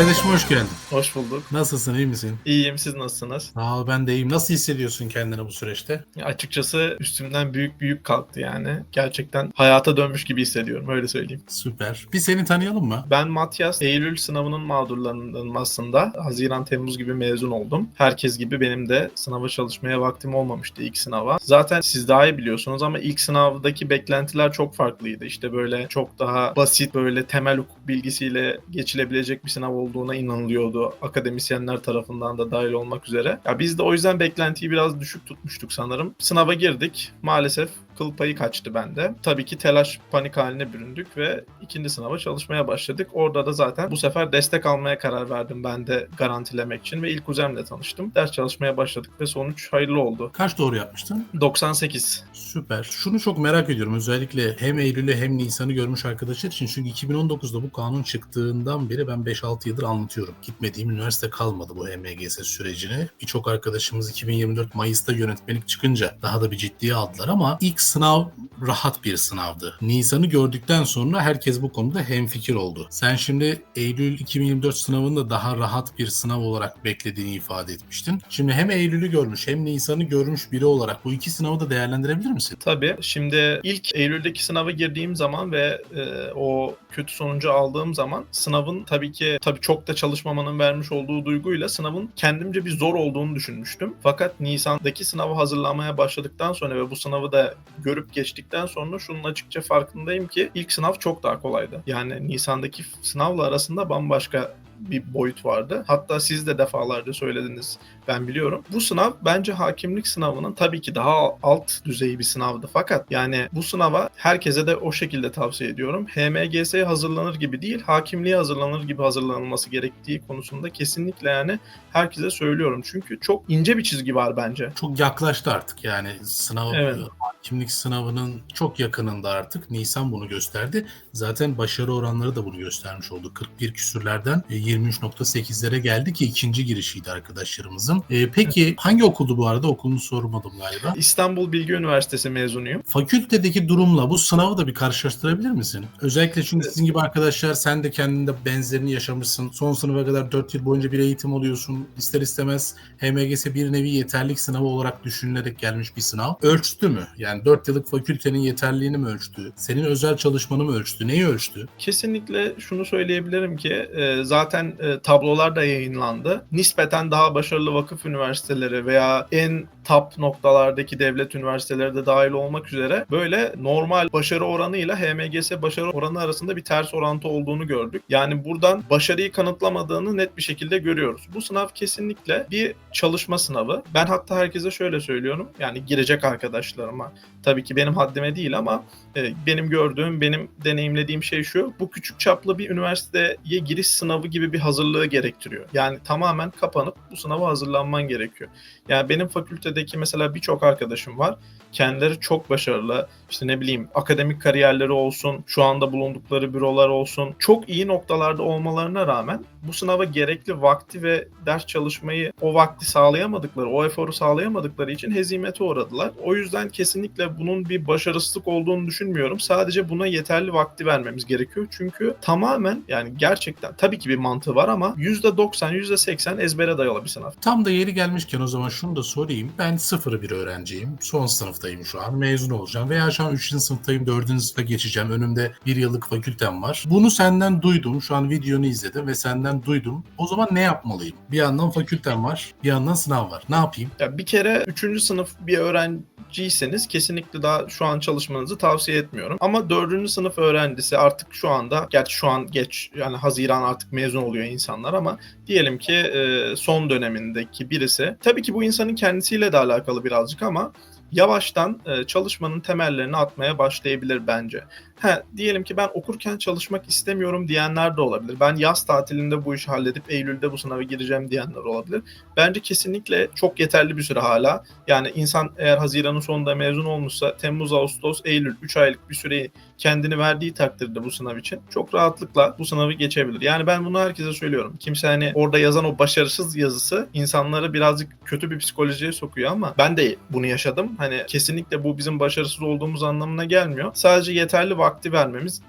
Kardeşim hoş geldin. Hoş bulduk. Nasılsın, iyi misin? İyiyim, siz nasılsınız? Sağ ol, ben de iyiyim. Nasıl hissediyorsun kendini bu süreçte? Ya açıkçası üstümden büyük büyük kalktı yani. Gerçekten hayata dönmüş gibi hissediyorum, öyle söyleyeyim. Süper. Bir seni tanıyalım mı? Ben Matyas, Eylül sınavının mağdurlarından aslında. Haziran-Temmuz gibi mezun oldum. Herkes gibi benim de sınava çalışmaya vaktim olmamıştı ilk sınava. Zaten siz daha iyi biliyorsunuz ama ilk sınavdaki beklentiler çok farklıydı. İşte böyle çok daha basit, böyle temel hukuk bilgisiyle geçilebilecek bir sınav olduğuna inanılıyordu. Akademisyenler tarafından da dahil olmak üzere. Ya biz de o yüzden beklentiyi biraz düşük tutmuştuk sanırım. Sınava girdik. Maalesef kıl payı kaçtı bende. Tabii ki telaş panik haline büründük ve ikinci sınava çalışmaya başladık. Orada da zaten bu sefer destek almaya karar verdim ben de garantilemek için ve ilk kuzenimle tanıştım. Ders çalışmaya başladık ve sonuç hayırlı oldu. Kaç doğru yapmıştın? 98. Süper. Şunu çok merak ediyorum. Özellikle hem Eylül'ü hem Nisan'ı görmüş arkadaşlar için. Çünkü 2019'da bu kanun çıktığından beri ben 5-6 yıldır anlatıyorum. Gitmediğim üniversite kalmadı bu HMGS sürecini. Birçok arkadaşımız 2024 Mayıs'ta yönetmelik çıkınca daha da bir ciddiye aldılar ama ilk sınav rahat bir sınavdı. Nisan'ı gördükten sonra herkes bu konuda hemfikir oldu. Sen şimdi Eylül 2024 sınavını da daha rahat bir sınav olarak beklediğini ifade etmiştin. Şimdi hem Eylül'ü görmüş hem Nisan'ı görmüş biri olarak bu iki sınavı da değerlendirebilir misin? Tabii. Şimdi ilk Eylül'deki sınava girdiğim zaman ve e, o kötü sonucu aldığım zaman sınavın tabii ki tabii çok da çalışmamanın vermiş olduğu duyguyla sınavın kendimce bir zor olduğunu düşünmüştüm. Fakat Nisan'daki sınavı hazırlamaya başladıktan sonra ve bu sınavı da görüp geçtikten sonra şunun açıkça farkındayım ki ilk sınav çok daha kolaydı. Yani Nisan'daki sınavla arasında bambaşka bir boyut vardı. Hatta siz de defalarca söylediniz ben biliyorum. Bu sınav bence hakimlik sınavının tabii ki daha alt düzey bir sınavdı. Fakat yani bu sınava herkese de o şekilde tavsiye ediyorum. HMGS'ye hazırlanır gibi değil, hakimliğe hazırlanır gibi hazırlanılması gerektiği konusunda kesinlikle yani herkese söylüyorum. Çünkü çok ince bir çizgi var bence. Çok yaklaştı artık yani sınav Evet. kimlik sınavının çok yakınında artık Nisan bunu gösterdi. Zaten başarı oranları da bunu göstermiş oldu. 41 küsürlerden e, 23.8'lere geldi ki ikinci girişiydi arkadaşlarımızın. E, peki hangi okuldu bu arada? Okulunu sormadım galiba. İstanbul Bilgi Üniversitesi mezunuyum. Fakültedeki durumla bu sınavı da bir karşılaştırabilir misin? Özellikle çünkü sizin gibi arkadaşlar sen de kendinde benzerini yaşamışsın. Son sınıfa kadar 4 yıl boyunca bir eğitim alıyorsun. İster istemez HMGS bir nevi yeterlik sınavı olarak düşünülerek gelmiş bir sınav. Ölçtü mü? Yani 4 yıllık fakültenin yeterliliğini mi ölçtü? Senin özel çalışmanı mı ölçtü? Neyi ölçtü? Kesinlikle şunu söyleyebilirim ki e, zaten e, tablolar da yayınlandı. Nispeten daha başarılı vakıf üniversiteleri veya en top noktalardaki devlet üniversiteleri de dahil olmak üzere böyle normal başarı oranıyla HMGS başarı oranı arasında bir ters orantı olduğunu gördük. Yani buradan başarıyı kanıtlamadığını net bir şekilde görüyoruz. Bu sınav kesinlikle bir çalışma sınavı. Ben hatta herkese şöyle söylüyorum. Yani girecek arkadaşlarıma tabii ki benim haddime değil ama e, benim gördüğüm, benim deneyimlediğim şey şu. Bu küçük çaplı bir üniversiteye giriş sınavı gibi bir hazırlığı gerektiriyor. Yani tamamen kapanıp bu sınava hazırlanman gerekiyor. Yani benim fakültedeki mesela birçok arkadaşım var. Kendileri çok başarılı. İşte ne bileyim akademik kariyerleri olsun, şu anda bulundukları bürolar olsun. Çok iyi noktalarda olmalarına rağmen bu sınava gerekli vakti ve ders çalışmayı o vakti sağlayamadıkları, o eforu sağlayamadıkları için hezimete uğradılar. O yüzden kesinlikle bunun bir başarısızlık olduğunu düşünmüyorum. Sadece buna yeterli vakti vermemiz gerekiyor. Çünkü tamamen yani gerçekten tabii ki bir mantığı var ama %90, %80 ezbere dayalı bir sınav. Tam da yeri gelmişken o zaman şunu da sorayım. Ben sıfır bir öğrenciyim. Son sınıftayım şu an. Mezun olacağım. Veya şu an 3. sınıftayım. 4. sınıfta geçeceğim. Önümde bir yıllık fakültem var. Bunu senden duydum. Şu an videonu izledim ve senden duydum. O zaman ne yapmalıyım? Bir yandan fakültem var. Bir yandan sınav var. Ne yapayım? Ya bir kere 3. sınıf bir öğrenciyseniz kesinlikle daha şu an çalışmanızı tavsiye etmiyorum. Ama 4. sınıf öğrencisi artık şu anda, gerçi şu an geç yani Haziran artık mezun oluyor insanlar ama diyelim ki e, son dönemindeki birisi. Tabii ki bu insanın kendisiyle de alakalı birazcık ama yavaştan e, çalışmanın temellerini atmaya başlayabilir bence. He, diyelim ki ben okurken çalışmak istemiyorum diyenler de olabilir. Ben yaz tatilinde bu işi halledip Eylül'de bu sınava gireceğim diyenler olabilir. Bence kesinlikle çok yeterli bir süre hala. Yani insan eğer Haziran'ın sonunda mezun olmuşsa Temmuz, Ağustos, Eylül 3 aylık bir süreyi kendini verdiği takdirde bu sınav için çok rahatlıkla bu sınavı geçebilir. Yani ben bunu herkese söylüyorum. Kimse hani orada yazan o başarısız yazısı insanları birazcık kötü bir psikolojiye sokuyor ama ben de bunu yaşadım. Hani kesinlikle bu bizim başarısız olduğumuz anlamına gelmiyor. Sadece yeterli vakti vermemiz,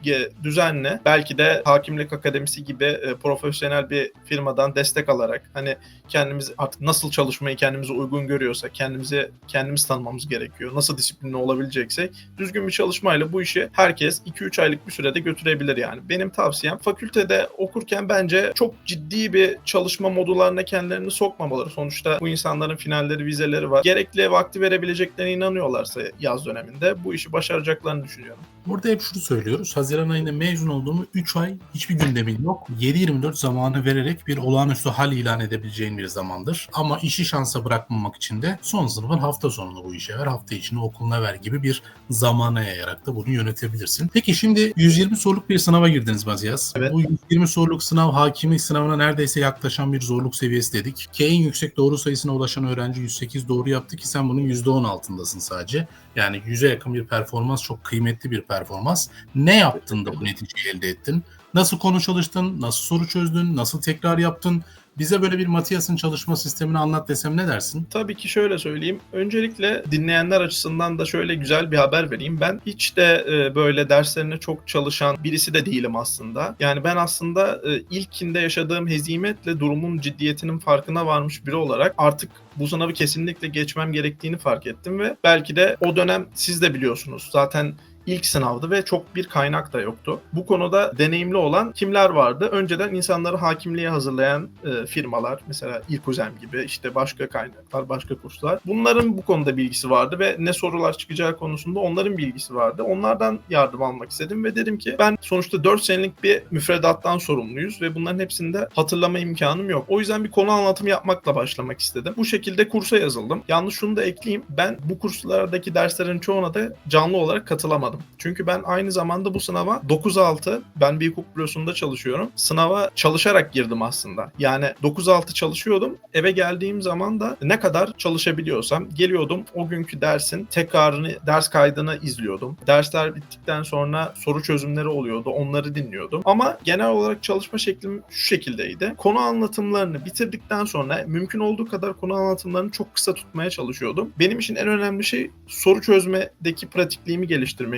düzenli, belki de Hakimlik Akademisi gibi e, profesyonel bir firmadan destek alarak hani kendimiz artık nasıl çalışmayı kendimize uygun görüyorsak, kendimizi kendimiz tanımamız gerekiyor. Nasıl disiplinli olabileceksek düzgün bir çalışmayla bu işi herkes 2-3 aylık bir sürede götürebilir yani. Benim tavsiyem fakültede okurken bence çok ciddi bir çalışma modullarına kendilerini sokmamaları. Sonuçta bu insanların finalleri, vizeleri var. Gerekli vakti verebileceklerine inanıyorlarsa yaz döneminde bu işi başaracaklarını düşünüyorum. Burada hep şunu söylüyoruz. Haziran ayında mezun olduğumu 3 ay hiçbir gündemin yok. 7-24 zamanı vererek bir olağanüstü hal ilan edebileceğin bir zamandır. Ama işi şansa bırakmamak için de son sınıfın hafta sonunu bu işe ver, hafta içini okuluna ver gibi bir zamana yayarak da bunu yönetebilirsin. Peki şimdi 120 soruluk bir sınava girdiniz Maziyaz. Evet. Bu 120 soruluk sınav hakimlik sınavına neredeyse yaklaşan bir zorluk seviyesi dedik. Ki en yüksek doğru sayısına ulaşan öğrenci 108 doğru yaptı ki sen bunun %10 altındasın sadece. Yani 100'e yakın bir performans çok kıymetli bir performans. Ne yaptın da bu neticeyi elde ettin? Nasıl konu çalıştın? Nasıl soru çözdün? Nasıl tekrar yaptın? Bize böyle bir Matias'ın çalışma sistemini anlat desem ne dersin? Tabii ki şöyle söyleyeyim. Öncelikle dinleyenler açısından da şöyle güzel bir haber vereyim. Ben hiç de e, böyle derslerine çok çalışan birisi de değilim aslında. Yani ben aslında e, ilkinde yaşadığım hezimetle durumun ciddiyetinin farkına varmış biri olarak artık bu sınavı kesinlikle geçmem gerektiğini fark ettim ve belki de o dönem siz de biliyorsunuz. Zaten ilk sınavdı ve çok bir kaynak da yoktu. Bu konuda deneyimli olan kimler vardı? Önceden insanları hakimliğe hazırlayan e, firmalar, mesela İlkuzem gibi işte başka kaynaklar, başka kurslar. Bunların bu konuda bilgisi vardı ve ne sorular çıkacağı konusunda onların bilgisi vardı. Onlardan yardım almak istedim ve dedim ki ben sonuçta 4 senelik bir müfredattan sorumluyuz ve bunların hepsinde hatırlama imkanım yok. O yüzden bir konu anlatımı yapmakla başlamak istedim. Bu şekilde kursa yazıldım. Yalnız şunu da ekleyeyim. Ben bu kurslardaki derslerin çoğuna da canlı olarak katılamadım. Çünkü ben aynı zamanda bu sınava 9-6 ben bir hukuk bürosunda çalışıyorum. Sınava çalışarak girdim aslında. Yani 9-6 çalışıyordum. Eve geldiğim zaman da ne kadar çalışabiliyorsam geliyordum. O günkü dersin tekrarını, ders kaydını izliyordum. Dersler bittikten sonra soru çözümleri oluyordu. Onları dinliyordum. Ama genel olarak çalışma şeklim şu şekildeydi. Konu anlatımlarını bitirdikten sonra mümkün olduğu kadar konu anlatımlarını çok kısa tutmaya çalışıyordum. Benim için en önemli şey soru çözmedeki pratikliğimi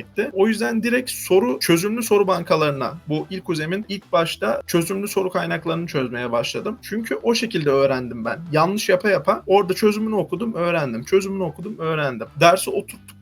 geliştirmekti. O yüzden direkt soru çözümlü soru bankalarına bu ilk uzemin ilk başta çözümlü soru kaynaklarını çözmeye başladım. Çünkü o şekilde öğrendim ben. Yanlış yapa yapa orada çözümünü okudum, öğrendim. Çözümünü okudum, öğrendim. Dersi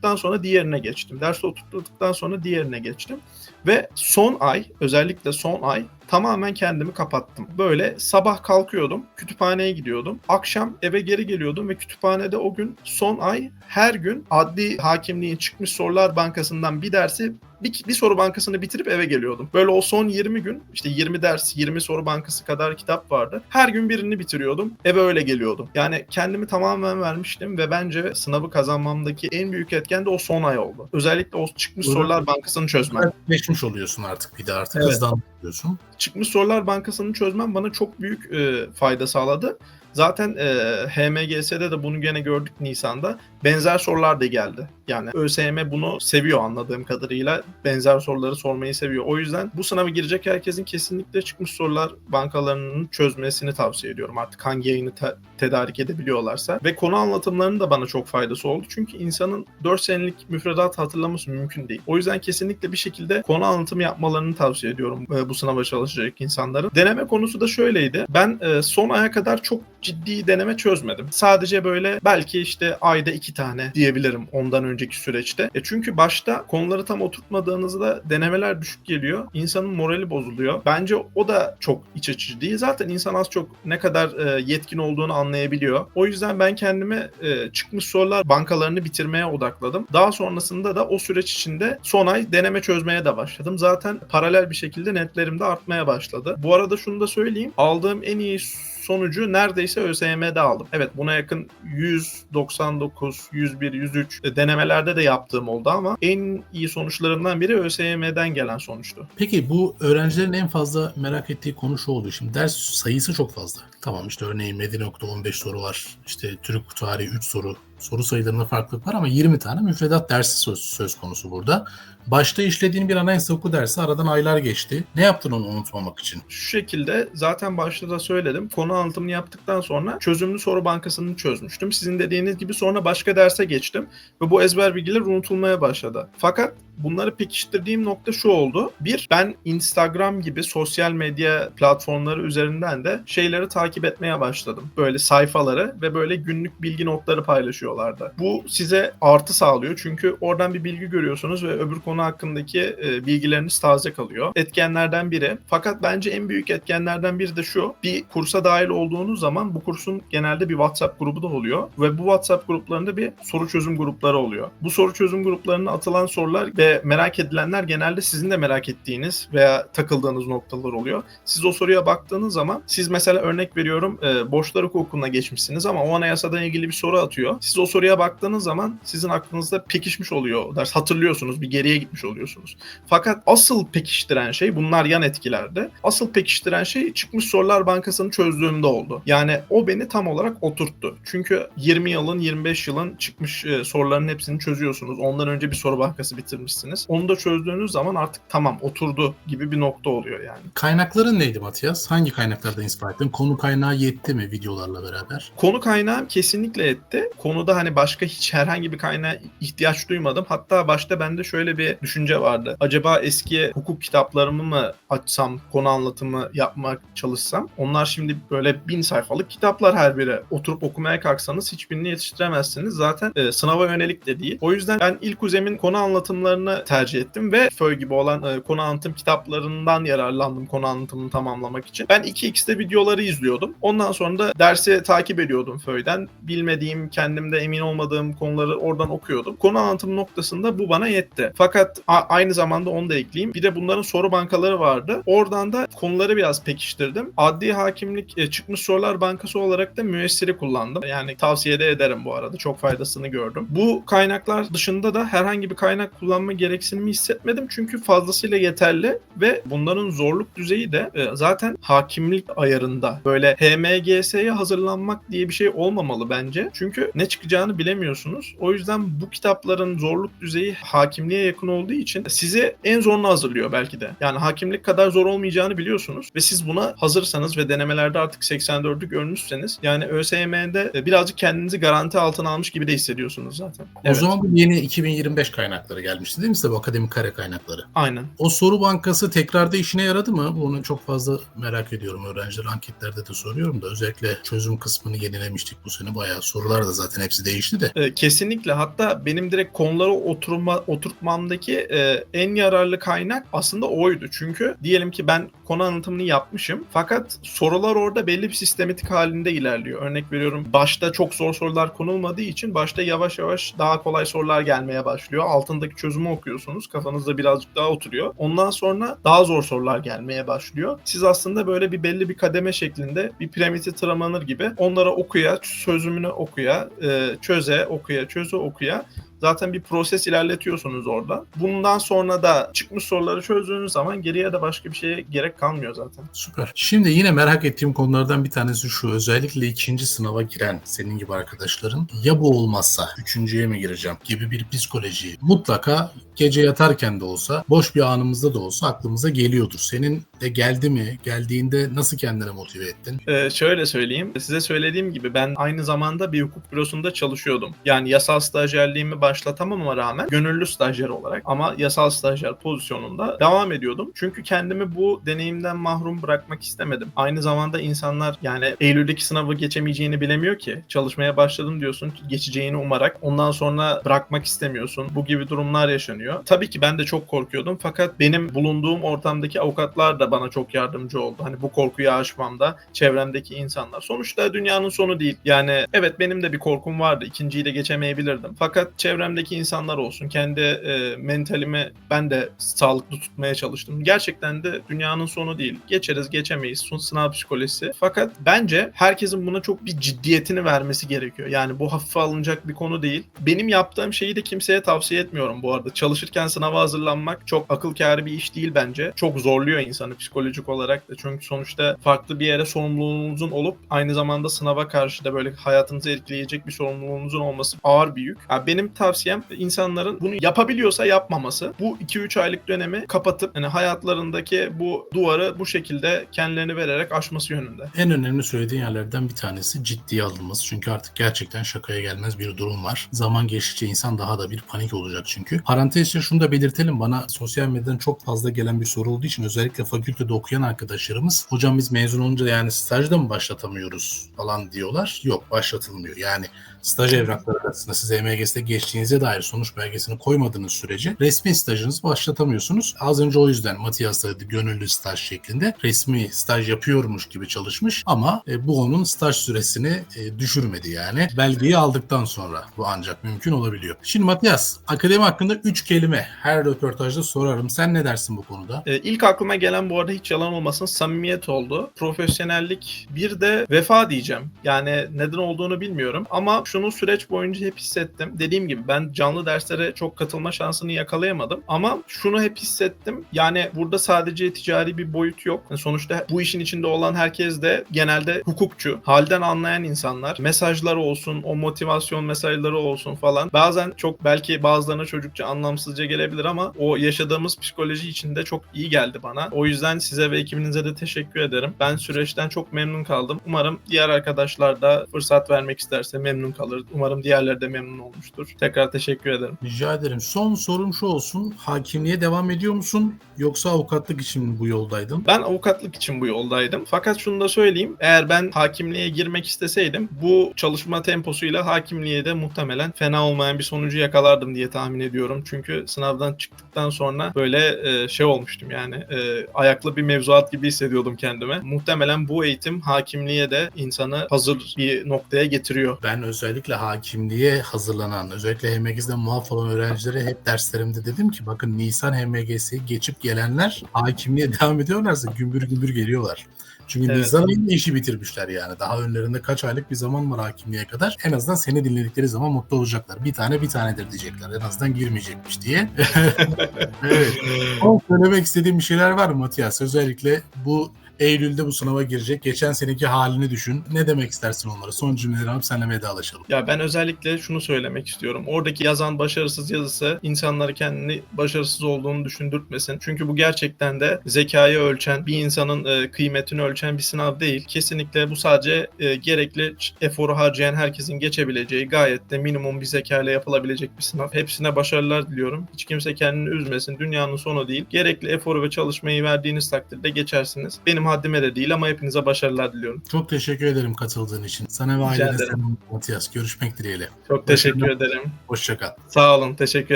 oturttuktan sonra diğerine geçtim. Dersi oturttuktan sonra diğerine geçtim. Ve son ay, özellikle son ay tamamen kendimi kapattım. Böyle sabah kalkıyordum, kütüphaneye gidiyordum. Akşam eve geri geliyordum ve kütüphanede o gün son ay her gün adli hakimliğin çıkmış sorular bankasından bir dersi bir, bir soru bankasını bitirip eve geliyordum. Böyle o son 20 gün işte 20 ders 20 soru bankası kadar kitap vardı. Her gün birini bitiriyordum. Eve öyle geliyordum. Yani kendimi tamamen vermiştim ve bence sınavı kazanmamdaki en büyük etken de o son ay oldu. Özellikle o çıkmış Doğru. sorular bankasını çözmem. Geçmiş oluyorsun artık bir de artık Evet. Hızlandırıyorsun. çıkmış sorular bankasını çözmem bana çok büyük e, fayda sağladı. Zaten e, HMGS'de de bunu gene gördük Nisan'da. Benzer sorular da geldi. Yani ÖSYM bunu seviyor anladığım kadarıyla. Benzer soruları sormayı seviyor. O yüzden bu sınava girecek herkesin kesinlikle çıkmış sorular bankalarının çözmesini tavsiye ediyorum. Artık hangi yayını te- tedarik edebiliyorlarsa. Ve konu anlatımlarının da bana çok faydası oldu. Çünkü insanın 4 senelik müfredat hatırlaması mümkün değil. O yüzden kesinlikle bir şekilde konu anlatımı yapmalarını tavsiye ediyorum e, bu sınava çalışacak insanların. Deneme konusu da şöyleydi. Ben e, son aya kadar çok ciddi deneme çözmedim. Sadece böyle belki işte ayda iki tane diyebilirim ondan önceki süreçte. E çünkü başta konuları tam oturtmadığınızda denemeler düşük geliyor. İnsanın morali bozuluyor. Bence o da çok iç açıcı değil. Zaten insan az çok ne kadar e, yetkin olduğunu anlayabiliyor. O yüzden ben kendime e, çıkmış sorular bankalarını bitirmeye odakladım. Daha sonrasında da o süreç içinde son ay deneme çözmeye de başladım. Zaten paralel bir şekilde netlerim de artmaya başladı. Bu arada şunu da söyleyeyim. Aldığım en iyi sonucu neredeyse ÖSYM'de aldım. Evet buna yakın 199, 101, 103 denemelerde de yaptığım oldu ama en iyi sonuçlarından biri ÖSYM'den gelen sonuçtu. Peki bu öğrencilerin en fazla merak ettiği konu şu oldu. Şimdi ders sayısı çok fazla. Tamam işte örneğin Medine Ok'ta 15 soru var. İşte Türk tarihi 3 soru soru sayılarında farklılık var ama 20 tane müfredat dersi söz, söz konusu burada. Başta işlediğin bir anayasa hukuku dersi aradan aylar geçti. Ne yaptın onu unutmamak için? Şu şekilde zaten başta da söyledim. Konu anlatımını yaptıktan sonra çözümlü soru bankasını çözmüştüm. Sizin dediğiniz gibi sonra başka derse geçtim ve bu ezber bilgiler unutulmaya başladı. Fakat bunları pekiştirdiğim nokta şu oldu. Bir, ben Instagram gibi sosyal medya platformları üzerinden de şeyleri takip etmeye başladım. Böyle sayfaları ve böyle günlük bilgi notları paylaşıyorlardı. Bu size artı sağlıyor çünkü oradan bir bilgi görüyorsunuz ve öbür konu hakkındaki e, bilgileriniz taze kalıyor. Etkenlerden biri. Fakat bence en büyük etkenlerden biri de şu. Bir kursa dahil olduğunuz zaman bu kursun genelde bir WhatsApp grubu da oluyor ve bu WhatsApp gruplarında bir soru çözüm grupları oluyor. Bu soru çözüm gruplarına atılan sorular ve merak edilenler genelde sizin de merak ettiğiniz veya takıldığınız noktalar oluyor. Siz o soruya baktığınız zaman siz mesela örnek veriyorum e, borçlar hukukuna geçmişsiniz ama o anayasadan ilgili bir soru atıyor. Siz o soruya baktığınız zaman sizin aklınızda pekişmiş oluyor ders. Hatırlıyorsunuz bir geriye gitmiş oluyorsunuz. Fakat asıl pekiştiren şey bunlar yan etkilerde. Asıl pekiştiren şey çıkmış sorular bankasını çözdüğümde oldu. Yani o beni tam olarak oturttu. Çünkü 20 yılın 25 yılın çıkmış e, soruların hepsini çözüyorsunuz. Ondan önce bir soru bankası bitirmişsiniz. Onu da çözdüğünüz zaman artık tamam oturdu gibi bir nokta oluyor yani. Kaynakların neydi Matias? Hangi kaynaklardan istifade ettin? Konu kaynağı yetti mi videolarla beraber? Konu kaynağım kesinlikle etti. Konuda hani başka hiç herhangi bir kaynağa ihtiyaç duymadım. Hatta başta bende şöyle bir düşünce vardı. Acaba eski hukuk kitaplarımı mı açsam, konu anlatımı yapmak çalışsam? Onlar şimdi böyle bin sayfalık kitaplar her biri. Oturup okumaya kalksanız hiçbirini yetiştiremezsiniz. Zaten e, sınava yönelik de değil. O yüzden ben ilk uzemin konu anlatımlarını tercih ettim ve FÖY gibi olan e, konu anlatım kitaplarından yararlandım konu anlatımını tamamlamak için. Ben 2x'te videoları izliyordum. Ondan sonra da dersi takip ediyordum FÖY'den. Bilmediğim, kendimde emin olmadığım konuları oradan okuyordum. Konu anlatım noktasında bu bana yetti. Fakat aynı zamanda onu da ekleyeyim. Bir de bunların soru bankaları vardı. Oradan da konuları biraz pekiştirdim. Adli hakimlik e, çıkmış sorular bankası olarak da müessiri kullandım. Yani tavsiye de ederim bu arada. Çok faydasını gördüm. Bu kaynaklar dışında da herhangi bir kaynak kullanma gereksinimi hissetmedim. Çünkü fazlasıyla yeterli ve bunların zorluk düzeyi de e, zaten hakimlik ayarında. Böyle HMGS'ye hazırlanmak diye bir şey olmamalı bence. Çünkü ne çıkacağını bilemiyorsunuz. O yüzden bu kitapların zorluk düzeyi hakimliğe yakın olduğu için sizi en zoruna hazırlıyor belki de. Yani hakimlik kadar zor olmayacağını biliyorsunuz ve siz buna hazırsanız ve denemelerde artık 84'ü görmüşseniz yani ÖSYM'de e, birazcık kendinizi garanti altına almış gibi de hissediyorsunuz zaten. O zaman bu yeni 2025 kaynakları gelmişti değil mi size bu akademik kare kaynakları? Aynen. O soru bankası tekrarda işine yaradı mı? Bunu çok fazla merak ediyorum. Öğrenciler anketlerde de soruyorum da özellikle çözüm kısmını yenilemiştik bu sene. Bayağı sorular da zaten hepsi değişti de. E, kesinlikle hatta benim direkt konuları oturma, oturtmamdaki e, en yararlı kaynak aslında oydu. Çünkü diyelim ki ben konu anlatımını yapmışım fakat sorular orada belli bir sistematik halinde ilerliyor. Örnek veriyorum başta çok zor sorular konulmadığı için başta yavaş yavaş daha kolay sorular gelmeye başlıyor. Altındaki çözümü okuyorsunuz. Kafanızda birazcık daha oturuyor. Ondan sonra daha zor sorular gelmeye başlıyor. Siz aslında böyle bir belli bir kademe şeklinde bir piramidi tırmanır gibi onlara okuya, çözümünü okuya, e, çöze, okuya, çöze, okuya zaten bir proses ilerletiyorsunuz orada. Bundan sonra da çıkmış soruları çözdüğünüz zaman geriye de başka bir şeye gerek kalmıyor zaten. Süper. Şimdi yine merak ettiğim konulardan bir tanesi şu. Özellikle ikinci sınava giren senin gibi arkadaşların ya bu olmazsa üçüncüye mi gireceğim gibi bir psikoloji mutlaka gece yatarken de olsa boş bir anımızda da olsa aklımıza geliyordur. Senin de geldi mi? Geldiğinde nasıl kendini motive ettin? Ee, şöyle söyleyeyim. Size söylediğim gibi ben aynı zamanda bir hukuk bürosunda çalışıyordum. Yani yasal stajyerliğimi başlatamama rağmen gönüllü stajyer olarak ama yasal stajyer pozisyonunda devam ediyordum. Çünkü kendimi bu deneyimden mahrum bırakmak istemedim. Aynı zamanda insanlar yani Eylül'deki sınavı geçemeyeceğini bilemiyor ki. Çalışmaya başladım diyorsun geçeceğini umarak. Ondan sonra bırakmak istemiyorsun. Bu gibi durumlar yaşanıyor. Tabii ki ben de çok korkuyordum fakat benim bulunduğum ortamdaki avukatlar da bana çok yardımcı oldu. Hani bu korkuyu aşmamda çevremdeki insanlar. Sonuçta dünyanın sonu değil. Yani evet benim de bir korkum vardı. İkinciyi de geçemeyebilirdim. Fakat çevremdeki insanlar olsun. Kendi e, mentalimi ben de sağlıklı tutmaya çalıştım. Gerçekten de dünyanın sonu değil. Geçeriz geçemeyiz. Son sınav psikolojisi. Fakat bence herkesin buna çok bir ciddiyetini vermesi gerekiyor. Yani bu hafife alınacak bir konu değil. Benim yaptığım şeyi de kimseye tavsiye etmiyorum bu arada. Çalış çalışırken sınava hazırlanmak çok akıl kârı bir iş değil bence. Çok zorluyor insanı psikolojik olarak da. Çünkü sonuçta farklı bir yere sorumluluğunuzun olup aynı zamanda sınava karşı da böyle hayatınızı etkileyecek bir sorumluluğunuzun olması ağır bir yük. Ya benim tavsiyem insanların bunu yapabiliyorsa yapmaması. Bu 2-3 aylık dönemi kapatıp hani hayatlarındaki bu duvarı bu şekilde kendilerini vererek aşması yönünde. En önemli söylediğin yerlerden bir tanesi ciddiye alınması. Çünkü artık gerçekten şakaya gelmez bir durum var. Zaman geçtikçe insan daha da bir panik olacak çünkü. Parantez içinde şunu da belirtelim. Bana sosyal medyadan çok fazla gelen bir soru olduğu için özellikle fakültede okuyan arkadaşlarımız hocam biz mezun olunca yani stajda mı başlatamıyoruz falan diyorlar. Yok başlatılmıyor. Yani staj evrakları arasında siz EMGS'de geçtiğinize dair sonuç belgesini koymadığınız sürece resmi stajınızı başlatamıyorsunuz. Az önce o yüzden Matias da gönüllü staj şeklinde resmi staj yapıyormuş gibi çalışmış ama e, bu onun staj süresini e, düşürmedi yani. Belgeyi aldıktan sonra bu ancak mümkün olabiliyor. Şimdi Matias, akademi hakkında 3 kelime her röportajda sorarım. Sen ne dersin bu konuda? Ee, ilk aklıma gelen bu arada hiç yalan olmasın samimiyet oldu. Profesyonellik bir de vefa diyeceğim. Yani neden olduğunu bilmiyorum ama şunu süreç boyunca hep hissettim. Dediğim gibi ben canlı derslere çok katılma şansını yakalayamadım ama şunu hep hissettim. Yani burada sadece ticari bir boyut yok. Yani sonuçta bu işin içinde olan herkes de genelde hukukçu, halden anlayan insanlar. Mesajları olsun, o motivasyon mesajları olsun falan. Bazen çok belki bazılarına çocukça anlamsızca gelebilir ama o yaşadığımız psikoloji içinde çok iyi geldi bana. O yüzden size ve ekibinize de teşekkür ederim. Ben süreçten çok memnun kaldım. Umarım diğer arkadaşlar da fırsat vermek isterse memnun kalır. Umarım diğerleri de memnun olmuştur. Tekrar teşekkür ederim. Rica ederim. Son sorum şu olsun. Hakimliğe devam ediyor musun? Yoksa avukatlık için mi bu yoldaydın? Ben avukatlık için bu yoldaydım. Fakat şunu da söyleyeyim. Eğer ben hakimliğe girmek isteseydim bu çalışma temposuyla hakimliğe de muhtemelen fena olmayan bir sonucu yakalardım diye tahmin ediyorum. Çünkü sınavdan çıktıktan sonra böyle e, şey olmuştum yani e, ayaklı bir mevzuat gibi hissediyordum kendime. Muhtemelen bu eğitim hakimliğe de insanı hazır bir noktaya getiriyor. Ben özellikle hakimliğe hazırlanan, özellikle HMGS'den muaf olan öğrencilere hep derslerimde dedim ki bakın Nisan HMGS'yi geçip gelenler hakimliğe devam ediyorlarsa gümbür gümbür geliyorlar. Çünkü Evet. Nisan ayında işi bitirmişler yani. Daha önlerinde kaç aylık bir zaman var hakimliğe kadar. En azından seni dinledikleri zaman mutlu olacaklar. Bir tane bir tanedir diyecekler. En azından girmeyecekmiş diye. evet. Son söylemek istediğim bir şeyler var mı Matias? Özellikle bu Eylül'de bu sınava girecek. Geçen seneki halini düşün. Ne demek istersin onlara? Son cümleleri alıp seninle vedalaşalım. Ya ben özellikle şunu söylemek istiyorum. Oradaki yazan başarısız yazısı insanları kendini başarısız olduğunu düşündürtmesin. Çünkü bu gerçekten de zekayı ölçen, bir insanın e, kıymetini ölçen bir sınav değil. Kesinlikle bu sadece e, gerekli eforu harcayan herkesin geçebileceği gayet de minimum bir zekayla yapılabilecek bir sınav. Hepsine başarılar diliyorum. Hiç kimse kendini üzmesin. Dünyanın sonu değil. Gerekli eforu ve çalışmayı verdiğiniz takdirde geçersiniz. Benim haddime de değil ama hepinize başarılar diliyorum. Çok teşekkür ederim katıldığın için. Sana ve ailene selam Matias. Görüşmek dileğiyle. Çok teşekkür ederim. Hoşçakal. Sağ olun. Teşekkür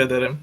ederim.